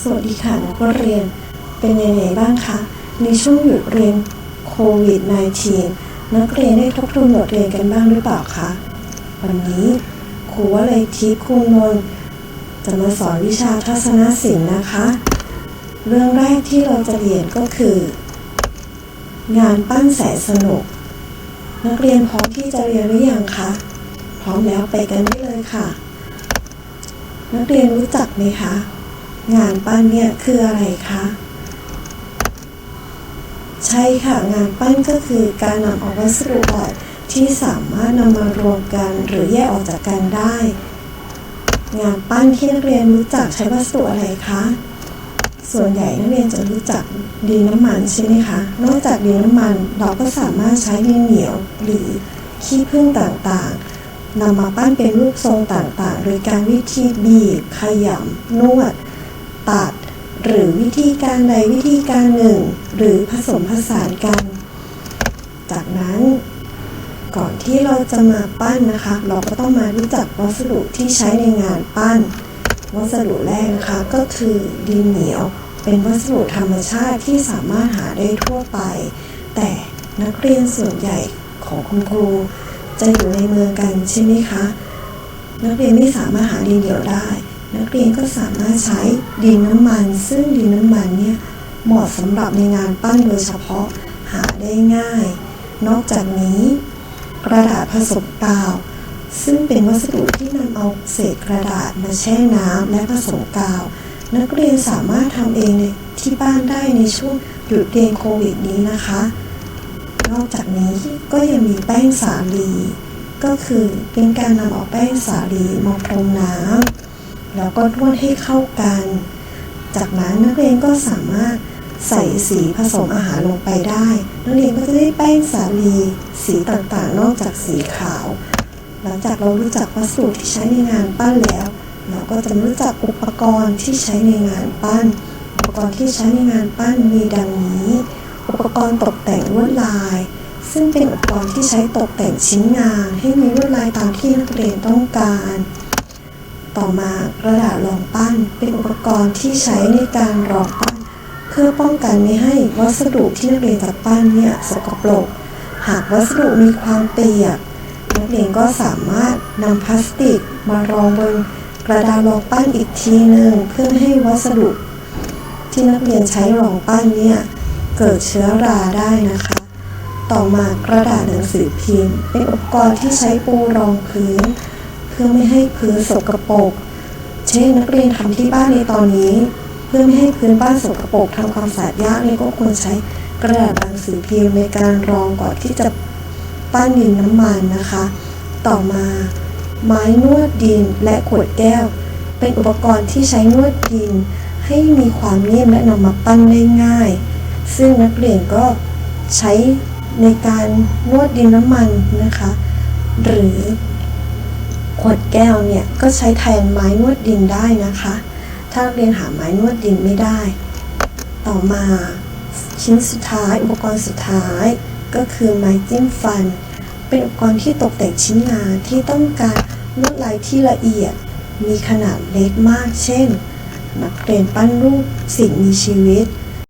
สวัสดีค่ะนักเรียน เป็นยังไงบ้างคะ ในช่วงหยุดเรียนโควิด -19 นักเรียนได้ทบทวนบทเรียนกันบ้างหรือเปล่าคะ วันนี้ครูวลัยทิพย์คุณนนท์จะมาสอนวิชาทัศนศิลป์นะคะ เรื่องแรกที่เราจะเรียนก็คือ งานปั้นแสนสนุก นักเรียนพร้อมที่จะเรียนหรือยังคะ พร้อมแล้วไปกันได้เลยค่ะ นักเรียนรู้จักไหมคะ งานปั้นเนี่ยคืออะไรคะ ใช่ค่ะงานปั้นก็คือการนำเอาวัสดุอ่อนที่สามารถนำมารวมกันหรือแยกออกจากกันได้ งานปั้นที่นักเรียนรู้จักใช้วัสดุอะไรคะส่วนใหญ่นักเรียนจะรู้จักดินน้ำมันใช่ไหมคะ นอกจากดินน้ำมันเราก็สามารถใช้ดินเหนียวหรือขี้ผึ้งต่างๆนำมาปั้นเป็นรูปทรงต่างๆ โดยการวิธีบีบขยำนวด ตัด หรือวิธีการใดวิธีการหนึ่ง หรือผสมผสานกัน จากนั้นก่อนที่เราจะมาปั้นนะคะ เราก็ต้องมารู้จักวัสดุที่ใช้ในงานปั้น วัสดุแรกนะคะก็คือดินเหนียว เป็นวัสดุธรรมชาติที่สามารถหาได้ทั่วไป แต่นักเรียนส่วนใหญ่ของคุณครู จะอยู่ในเมืองกันใช่ไหมคะ นักเรียนไม่สามารถหาดินเหนียวได้ นักเรียนก็สามารถใช้ดินน้ำมัน ซึ่งดินน้ำมันเนี่ยเหมาะสำหรับในงานปั้นโดยเฉพาะหาได้ง่าย นอกจากนี้ กระดาษผสมกาว ซึ่งเป็นวัสดุที่นำเอาเศษกระดาษมาแช่น้ำและผสมกาว นักเรียนสามารถทำเองในที่บ้านได้ในช่วงหยุดเรียนโควิดนี้นะคะ นอกจากนี้ก็ยังมีแป้งสาลี ก็คือเป็นการนำเอาแป้งสาลีมาพรมน้ำ แล้วก็นวดให้เข้ากัน จากนั้นนักเรียนก็สามารถใส่สีผสมอาหารลงไปได้ นักเรียนก็จะได้แป้งสาลี สีต่างๆ นอกจากสีขาว หลังจากเรารู้จักวัสดุที่ใช้ในงานปั้นแล้ว เราก็จะรู้จักอุปกรณ์ที่ใช้ในงานปั้น อุปกรณ์ที่ใช้ในงานปั้นมีดังนี้ อุปกรณ์ตกแต่งลวดลาย ซึ่งเป็นอุปกรณ์ที่ใช้ตกแต่งชิ้นงาน ให้มีลวดลายตามที่นักเรียนต้องการ ต่อมากระดาษรองปั้นเป็นอุปกรณ์ที่ใช้ในการรองปั้น เพื่อป้องกันไม่ให้วัสดุที่นักเรียนจะปั้นเนี่ยสกปรก หากวัสดุมีความเปียกนักเรียนก็สามารถนำพลาสติกมารองบนกระดาษรองปั้นอีกทีหนึ่งเพื่อไม่ให้วัสดุ ที่นักเรียนใช้รองปั้นเนี่ยเกิดเชื้อราได้นะคะ ต่อมากระดาษหนังสือพิมพ์ เป็นอุปกรณ์ที่ใช้ปูรองพื้น พื่อไม่ให้พื้นสกปรกเช่นนักเรียนทำที่บ้านในตอนนี้ เพื่อไม่ให้พื้นบ้านสกปรกทำความสะอาดยากนี่ก็ควรใช้กระดาษหนังสือพิมพ์ในการรองก่อนที่จะปั้นดินน้ำมันนะคะ ต่อมาไม้นวดดินและขวดแก้ว เป็นอุปกรณ์ที่ใช้นวดดิน ให้มีความเนียบและนำมาปั้นได้ง่าย ซึ่งนักเรียนก็ใช้ในการนวดดินน้ำมันนะคะ หรือ ขวดแก้วเนี่ยก็ใช้แทนไม้นวดดินได้นะคะ ถ้าเรียนหาไม้นวดดินไม่ได้ ต่อมาชิ้นสุดท้ายอุปกรณ์สุดท้ายก็คือไม้จิ้มฟัน เป็นอุปกรณ์ที่ตกแต่งชิ้นงานที่ต้องการลวดลายที่ละเอียด มีขนาดเล็กมาก เช่น นักเรียนปั้นรูปสิ่งมีชีวิต